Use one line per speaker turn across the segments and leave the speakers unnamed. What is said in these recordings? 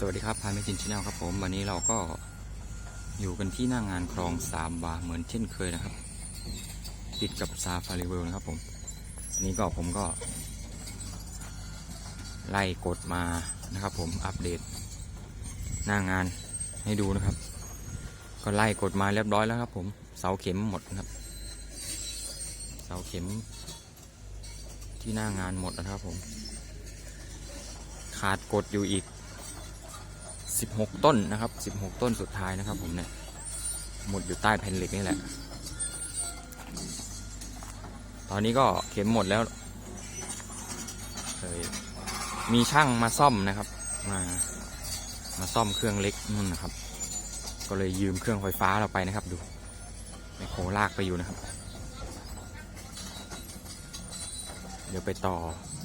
สวัสดีครับพายไม่จินชาแนลครับผมวันนี้เราก็อยู่กันที่หน้างานคลองสามบาเหมือนเช่นเคยนะครับ ติดกับซาฟารีเวลนะครับผมอันนี้ก็ผมก็ ไล่กดมานะครับ ผมอัปเดต หน้างานให้ดูนะครับ ก็ไล่กดมาเรียบร้อยแล้วครับ ผมเสาเข็มหมดนะครับ เสาเข็ม ที่หน้างานหมดนะครับ ผม ขาดกดอยู่อีก 16 ต้นนะครับ 16 ต้นสุดท้ายนะครับ ผมเนี่ยหมดอยู่ใต้แผ่นเหล็กนี่แหละ ตอนนี้ก็เข็มหมดแล้วเลยมีช่างมาซ่อมนะครับ มามาซ่อมเครื่องเล็กนู่นนะครับ ก็เลยยืมเครื่องไฟฟ้าเราไปนะครับ ดูไมโครลากไปอยู่นะครับ เดี๋ยวไปต่อ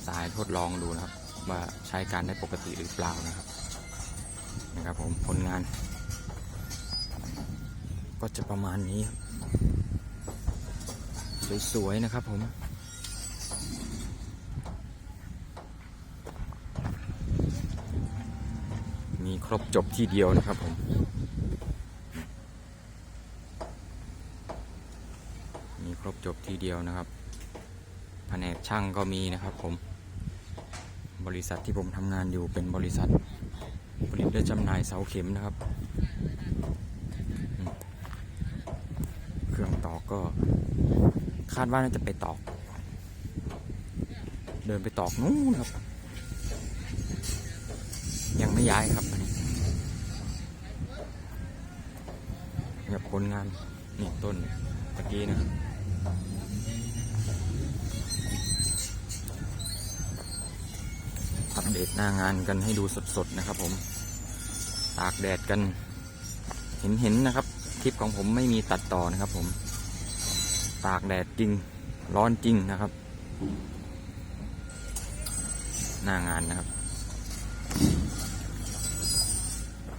สายทดลองดูนะครับ ว่าใช้การได้ปกติหรือเปล่านะครับ นะครับผมผลงาน ก็จะประมาณนี้สวยๆนะครับผมมีครบจบที่เดียวนะครับผม มีครบจบที่เดียวนะครับ แผนกช่างก็มีนะครับผม บริษัทที่ผมทำงานอยู่เป็นบริษัท ผลิตและจำหน่ายเสาเข็มนะครับ เครื่องตอกก็ คาดว่าน่าจะไปตอก เดินไปตอกนู้นครับ ยังไม่ย้ายครับอันนี้แบบผลงานนี่ต้นตะกี้นะครับ อัปเดตหน้างานกันให้ดูสดๆนะครับ ผม ตากแดดกัน เห็นๆนะครับ คลิปของผมไม่มีตัดต่อนะครับ ผม ตากแดดจริง ร้อนจริงนะครับ หน้างานนะครับ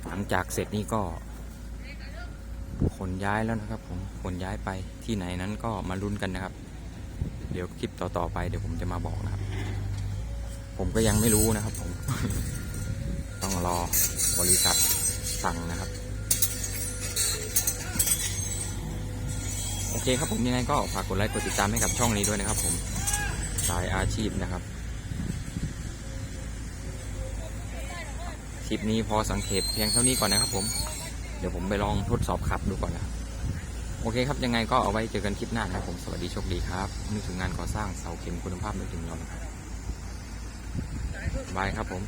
หลังจากเสร็จนี่ก็ขนย้ายแล้วนะครับ ผมขนย้ายไปที่ไหนนั้นก็มาลุ้นกันนะครับ เดี๋ยวคลิปต่อๆไปเดี๋ยวผมจะมาบอกนะครับ ผมก็ยังไม่รู้นะครับผม ต้องรอบริษัทสั่งนะครับ โอเคครับผมยังไงก็ฝากกดไลค์กดติดตามให้กับช่องนี้ด้วยนะครับ ผมสายอาชีพนะครับคลิปนี้พอสังเกตเพียงเท่านี้ก่อนนะครับ ผม เดี๋ยวผมไปลองทดสอบขับดูก่อนนะครับ โอเคครับยังไงก็เอาไว้เจอกันคลิปหน้านะครับผมสวัสดีโชคดีครับนึกถึงงานก่อสร้างเสาเข็มคุณภาพนึกถึงเรานะครับ บายครับผม